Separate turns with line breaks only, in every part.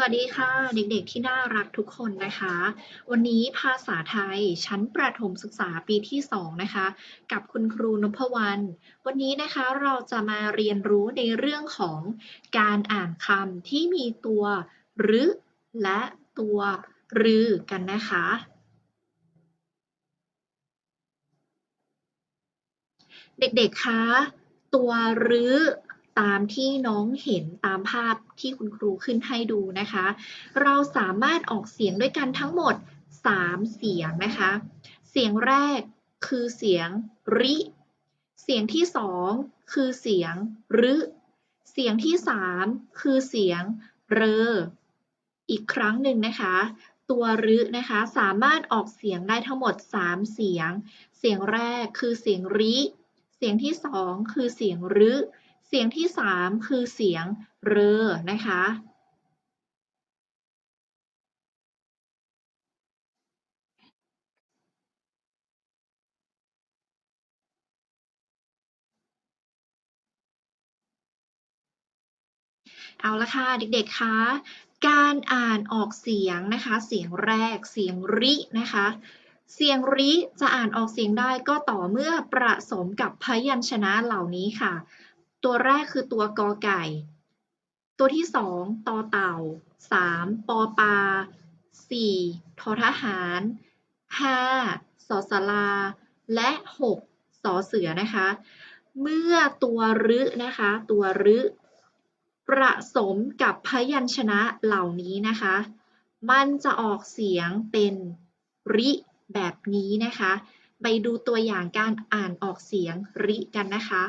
วัสดีค่ะเด็กๆที่น่ารักทุกคนนะคะ วันนี้ภาษาไทยชั้นประถมศึกษาปีที่ 2 นะคะ กับคุณครูนพวรรณวันนี้นะคะเราจะมาเรียนรู้ในเรื่องของการอ่านคำที่มีตัวรึและตัวรือกันนะคะ เด็กๆคะตัวรื้อ ตามที่น้องเห็นตามภาพที่คุณครูขึ้นให้ดูนะคะ เราสามารถออกเสียงด้วยกันทั้งหมด 3 เสียงนะคะ เสียงแรกคือเสียงริ เสียงที่2คือเสียงรึเสียงที่3คือเสียงเรอ อีกครั้งหนึ่งนะคะ ตัวรึนะคะสามารถออกเสียงได้ทั้งหมด 3 เสียง เสียงแรกคือเสียงริ เสียงที่2คือเสียงรึ เสียงที่ 3 คือเสียงเรอนะคะ เอาละค่ะ เด็กๆคะการอ่านออกเสียงนะคะ เสียงแรกเสียงรินะคะ เสียงริจะอ่านออกเสียงได้ก็ต่อเมื่อประสมกับพยัญชนะเหล่านี้ค่ะ ตัวแรกคือตัวกอไก่ ตัวที่สองตอเต่าสามปอปลาสี่ทอทหารห้าสอสลา และหกสอเสือนะคะ เมื่อตัวรึนะคะ ตัวรึประสมกับพยัญชนะเหล่านี้นะคะ มันจะออกเสียงเป็นริแบบนี้นะคะ ไปดูตัวอย่างการอ่านออกเสียงริกันนะคะ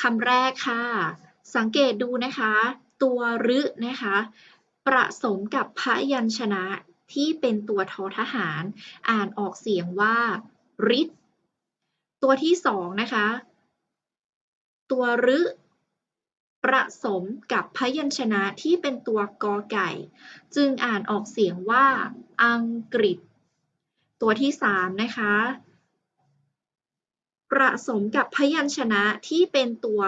คำแรกค่ะ สังเกตดูนะคะ ตัวรึนะคะ ประสมกับพยัญชนะที่เป็นตัวทอทหาร อ่านออกเสียงว่าริดตัวที่สองนะคะ ตัวรึประสมกับพยัญชนะที่เป็นตัวกอไก่ จึงอ่านออกเสียงว่า อังกฤษ ตัวที่สามนะคะ ประสมกับพยัญชนะที่เป็นตัว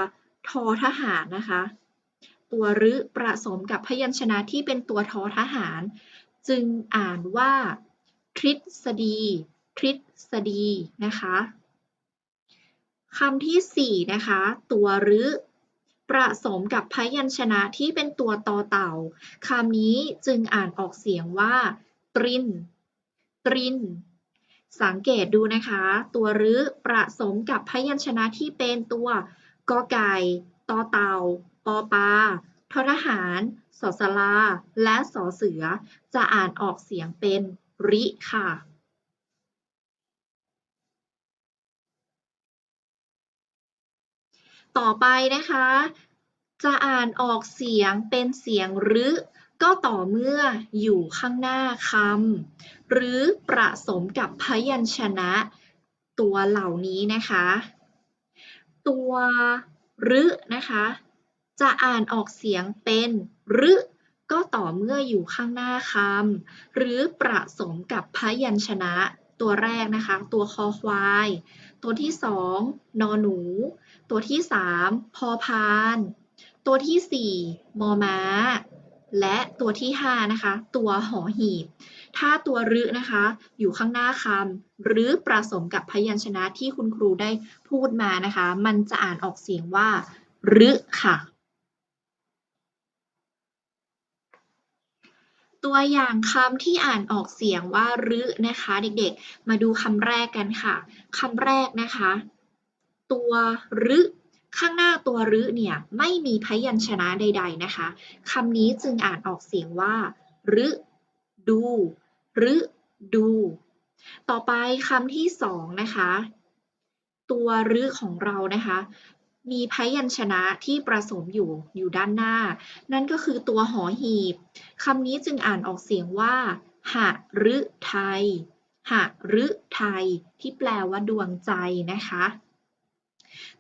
ทอทหารนะคะ ตัวรึประสมกับพยัญชนะที่เป็นตัวทอทหาร จึงอ่านว่า ทฤษฎี ทฤษฎีนะคะคำที่ 4 นะคะ ตัวรึประสมกับพยัญชนะที่เป็นตัวตอเต่าคำนี้จึงอ่านออกเสียงว่า ตริน ตริน สังเกตดูนะคะ ตัวรึประสมกับพยัญชนะที่เป็นตัวกอไก่ตอเต่าปอปลาทอทหารสอสลา และสอเสือ จะอ่านออกเสียงเป็นริค่ะ ต่อไปนะคะ จะอ่านออกเสียงเป็นเสียงรึ ก็ต่อเมื่ออยู่ข้างหน้าคำหรือประสมกับพยัญชนะ ตัวเหล่านี้นะคะ ตัวรึนะคะ จะอ่านออกเสียงเป็นรึก็ต่อเมื่ออยู่ข้างหน้าคำหรือประสมกับพยัญชนะ ตัวแรกนะคะ ตัวคอควาย ตัวที่สองนอหนู ตัวที่3พอพาน ตัวที่4มอม้า และตัวที่ 5 นะคะ ตัวหอหีบ ถ้าตัวรึนะคะ อยู่ข้างหน้าคำหรือประสมกับพยัญชนะที่คุณครูได้พูดมานะคะ มันจะอ่านออกเสียงว่ารึค่ะ ตัวอย่างคำที่อ่านออกเสียงว่ารึนะคะ เด็กๆ มาดูคำแรกกันค่ะคำแรกนะคะ ตัวรึ ข้างหน้าตัวรึเนี่ยไม่มีพยัญชนะใด ๆนะคะคำนี้จึงอ่านออกเสียงว่ารึดูรึดู ต่อไปคำที่สองนะคะ ตัวรึของเรานะคะ มีพยัญชนะที่ประสมอยู่อยู่ด้านหน้า นั่นก็คือตัวหอหีบคำนี้จึงอ่านออกเสียงว่าหะรึไทยหะรึไทย ที่แปลว่าดวงใจนะคะ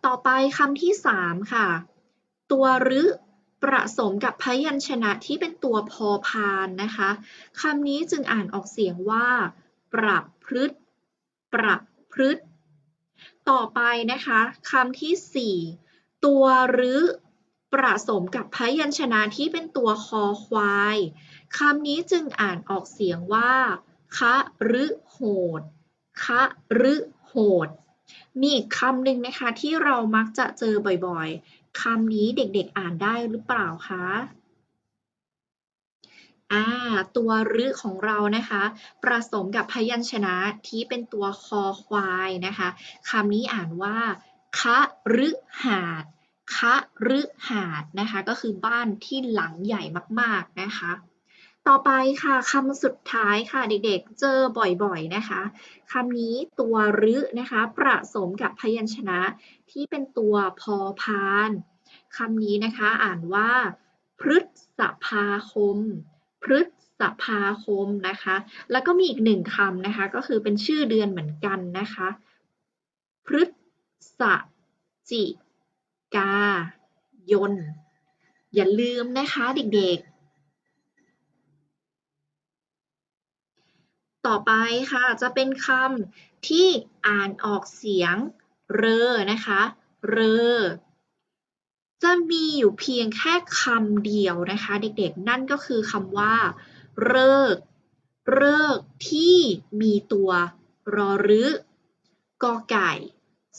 ต่อไปคำที่ 3 ค่ะ ตัวรึประสมกับพยัญชนะที่เป็นตัวพอพานนะคะคำนี้จึงอ่านออกเสียงว่า ปรับพฤตปรับพฤตต่อไปนะคะคำที่ 4 ตัวรึประสมกับพยัญชนะที่เป็นตัวคอควายคำนี้จึงอ่านออกเสียงว่าคะรึโหดคะรึโหด มีอีกคำหนึ่งนะคะที่เรามักจะเจอบ่อยๆ คำนี้เด็กๆอ่านได้หรือเปล่าคะ อ่า ตัวรึของเรานะคะประสมกับพยัญชนะที่เป็นตัวคอควายนะคะคำนี้อ่านว่าคะรึหาดคะรึหาดนะคะ ก็คือบ้านที่หลังใหญ่มากๆนะคะ ต่อไปค่ะคำสุดท้ายค่ะเด็กๆ เจอบ่อยๆนะคะคำนี้ตัวรึนะคะประสมกับพยัญชนะที่เป็นตัวพอพานคำนี้นะคะอ่านว่า พฤษภาคม พฤษภาคมนะคะ แล้วก็มีอีกหนึ่งคำนะคะ ก็คือเป็นชื่อเดือนเหมือนกันนะคะ พฤศจิกายน อย่าลืมนะคะเด็กๆ ต่อไปค่ะ จะเป็นคำที่อ่านออกเสียงเรอนะคะ เรอ จะมีอยู่เพียงแค่คำเดียวนะคะ เด็กๆ นั่นก็คือคำว่า เลิก เลิกที่มีตัวรอรึกอไก่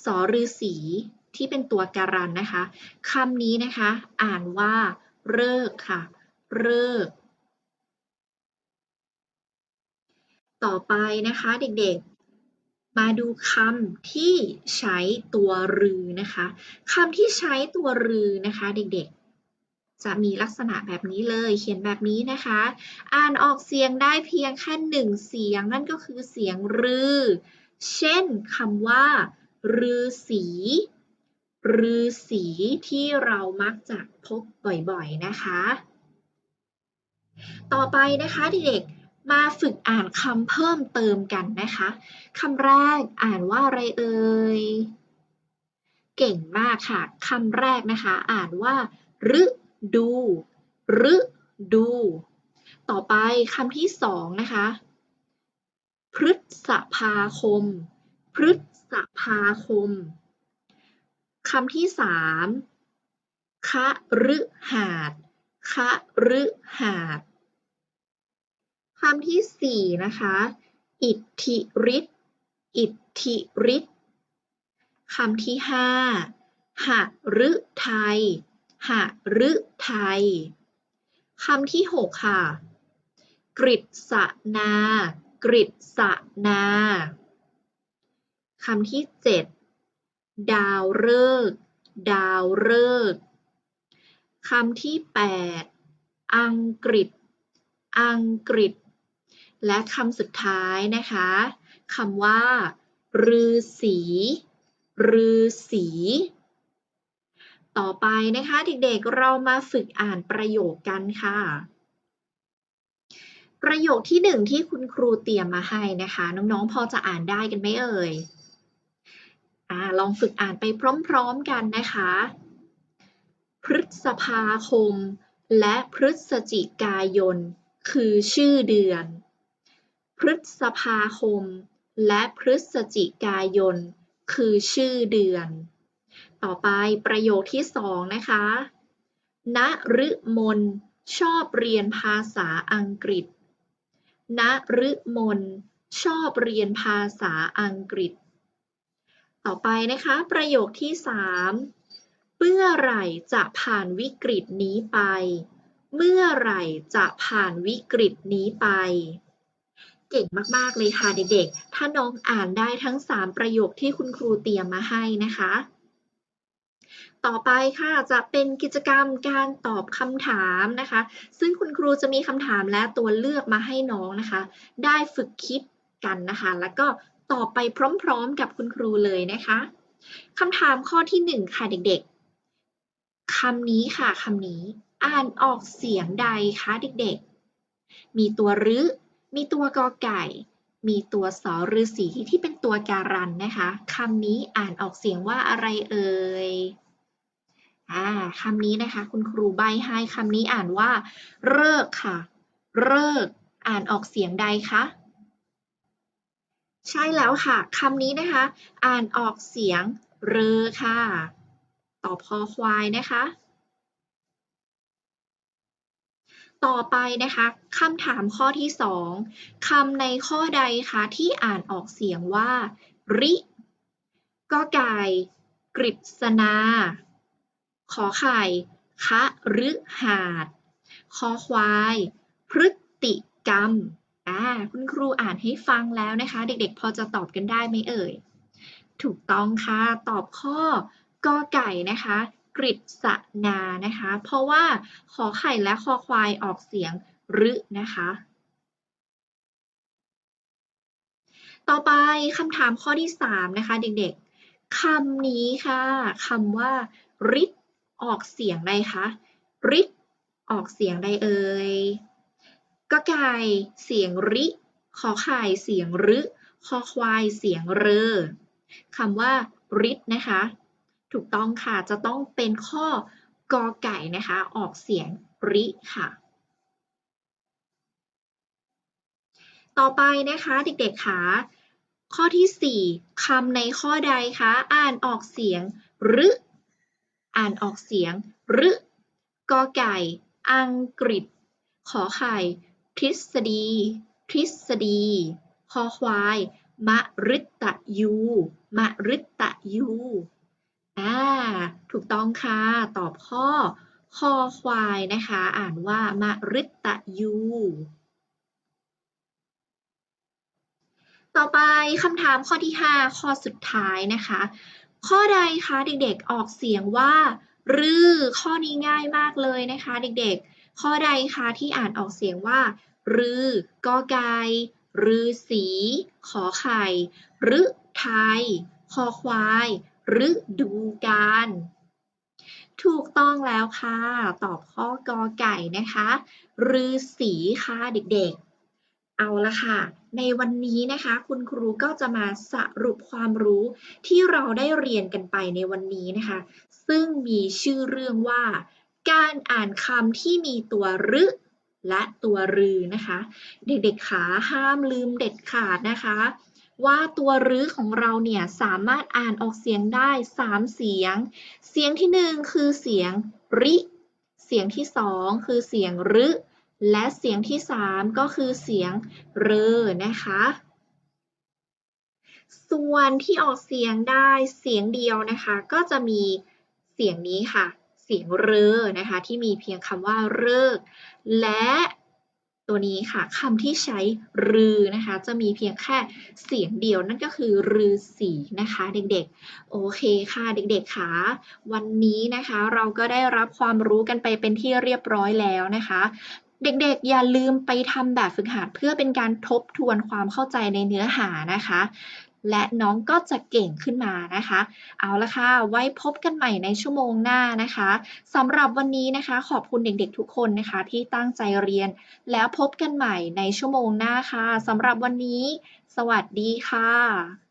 สอฤาษีที่เป็นตัวการันนะคะคำนี้นะคะ อ่านว่าเลิกค่ะ เลิก ต่อไปนะคะเด็กๆ มาดูคำที่ใช้ตัวรือนะคะคำที่ใช้ตัวรือนะคะ เด็กๆ จะมีลักษณะแบบนี้เลย เขียนแบบนี้นะคะ อ่านออกเสียงได้เพียงแค่หนึ่งเสียงนั่นก็คือเสียงรือ เช่นคำว่า รือสีรือสีที่เรามักจะพบบ่อยๆนะคะ ต่อไปนะคะเด็กๆ มาฝึกอ่านคำเพิ่มเติมกันนะคะคำแรกอ่านว่าอะไรเอ่ย เก่งมากค่ะคำแรกนะคะ อ่านว่าฤดูฤดู ต่อไปคำที่สองนะคะ พฤษภาคม พฤษภาคมคำที่สามคะฤหาดคะฤหาด คำที่สี่นะคะ อิทธิฤทธิ์อิทธิฤทธิ์คำที่ห้าหฤทัยหฤทัยคำที่หกค่ะ กฤษนากฤษนาคำที่เจ็ดดาวฤกษ์ดาวฤกษ์คำที่แปดอังกฤษ อังกฤษ และคำสุดท้ายนะคะคำว่าฤาษีฤาษีต่อไปนะคะ เด็กๆเรามาฝึกอ่านประโยคกันค่ะ ประโยคที่หนึ่งที่คุณครูเตรียมมาให้นะคะ น้องๆพอจะอ่านได้กันไหมเอ่ยอลองฝึกอ่านไปพร้อมๆกันนะคะ พฤษภาคม และพฤศจิกายน คือชื่อเดือน พฤษภาคม และพฤศจิกายน คือชื่อเดือน ต่อไปประโยคที่สองนะคะณฤมนชอบเรียนภาษาอังกฤษณฤมนชอบเรียนภาษาอังกฤษ ต่อไปนะคะ ประโยคที่สามเมื่อไหร่จะผ่านวิกฤตนี้ไป เมื่อไหร่จะผ่านวิกฤตนี้ไป เก่งมาก ๆ เลยค่ะเด็กๆ ถ้าน้องอ่านได้ทั้ง 3 ประโยคที่คุณครูเตรียมมาให้นะคะ ต่อไปค่ะจะเป็นกิจกรรมการตอบคำถามนะคะ ซึ่งคุณครูจะมีคำถามและตัวเลือกมาให้น้องนะคะ ได้ฝึกคิดกันนะคะ แล้วก็ตอบไปพร้อม ๆ กับคุณครูเลยนะคะคำถามข้อที่ 1 ค่ะเด็กๆคำนี้ค่ะคำนี้ อ่านออกเสียงใดคะเด็กๆ มีตัวรึ มีตัวกอไก่ มีตัวสอฤาษีที่เป็นตัวการันนะคะคำนี้อ่านออกเสียงว่าอะไรเอ่ยอ่าคำนี้นะคะ คุณครูใบให้คำนี้อ่านว่า เลิกค่ะ เลิก อ่านออกเสียงใดคะใช่แล้วค่ะคำนี้นะคะ อ่านออกเสียงเรอค่ะ ต่อบคอควายนะคะ ต่อไปนะคะคำถามข้อที่สองคำในข้อใดคะที่อ่านออกเสียงว่า ริก็ไก่กฤษณาขอไข่คะฤหาสน์คอควาย พฤติกรรมอ่าคุณครูอ่านให้ฟังแล้วนะคะ เด็กๆ พอจะตอบกันได้ไหมเอ่ย ถูกต้องค่ะ ตอบข้อกอไก่นะคะ กฤษนานะคะ เพราะว่าขอไข่และคอควายออกเสียงรึนะคะ ต่อไปคำถามข้อที่ 3 นะคะ เด็กๆคำนี้ค่ะคำว่าริดออกเสียงใดคะริดออกเสียงใดเอ่ยก็ไก่เสียงริขอไข่เสียงรึคอควายเสียงเรอคำว่าริดนะคะ ถูกต้องค่ะ จะต้องเป็นข้อกอไก่นะคะ ออกเสียงริค่ะ ต่อไปนะคะเด็กๆค่ะข้อที่ 4คำในข้อใดคะ อ่านออกเสียงรึ อ่านออกเสียงรึกอไก่ อังกฤษ ขอไข่ ทฤษฎี ทฤษฎี คอควาย มะริตะยู มะริตะยู อ่าถูกต้องค่ะ ตอบข้อคอควายนะคะ อ่านว่ามะริตะยู ต่อไปคำถามข้อที่ 5 ข้อสุดท้ายนะคะ ข้อใดคะเด็กๆออกเสียงว่ารือข้อนี้ง่ายมากเลยนะคะ เด็กๆ ข้อใดคะที่อ่านออกเสียงว่า รือกอไก่รือสี ขอไข่รึไทยคอควาย ฤดูกาลถูกต้องแล้วค่ะ ตอบข้อกอไก่นะคะรือสีค่ะเด็กๆ เอาละค่ะ ในวันนี้นะคะ คุณครูก็จะมาสรุปความรู้ที่เราได้เรียนกันไปในวันนี้นะคะ ซึ่งมีชื่อเรื่องว่า การอ่านคำที่มีตัวรึและตัวรือนะคะ เด็กๆขาห้ามลืมเด็ดขาดนะคะ ว่าตัวรื้อของเราเนี่ยสามารถอ่านออกเสียงได้ 3 เสียง เสียงที่ 1 คือเสียงริ เสียงที่ 2 คือเสียงรึ และเสียงที่ 3 ก็คือเสียงเรอนะคะ ส่วนที่ออกเสียงได้เสียงเดียวนะคะ ก็จะมีเสียงนี้ค่ะ เสียงเรอนะคะ ที่มีเพียงคำว่าเลิกและ ตัวนี้ค่ะคำที่ใช้รือนะคะ จะมีเพียงแค่เสียงเดียวนั่นก็คือรือสีนะคะ เด็กๆ โอเคค่ะเด็กๆค่ะวันนี้นะคะ เราก็ได้รับความรู้กันไปเป็นที่เรียบร้อยแล้วนะคะเด็กๆ อย่าลืมไปทำแบบฝึกหัดเพื่อเป็นการทบทวนความเข้าใจในเนื้อหานะคะ และน้องก็จะเก่งขึ้นมานะคะ เอาละค่ะ ไว้พบกันใหม่ในชั่วโมงหน้านะคะสำหรับวันนี้นะคะ ขอบคุณเด็กๆทุกคนนะคะ ที่ตั้งใจเรียน แล้วพบกันใหม่ในชั่วโมงหน้าค่ะสำหรับวันนี้ สวัสดีค่ะ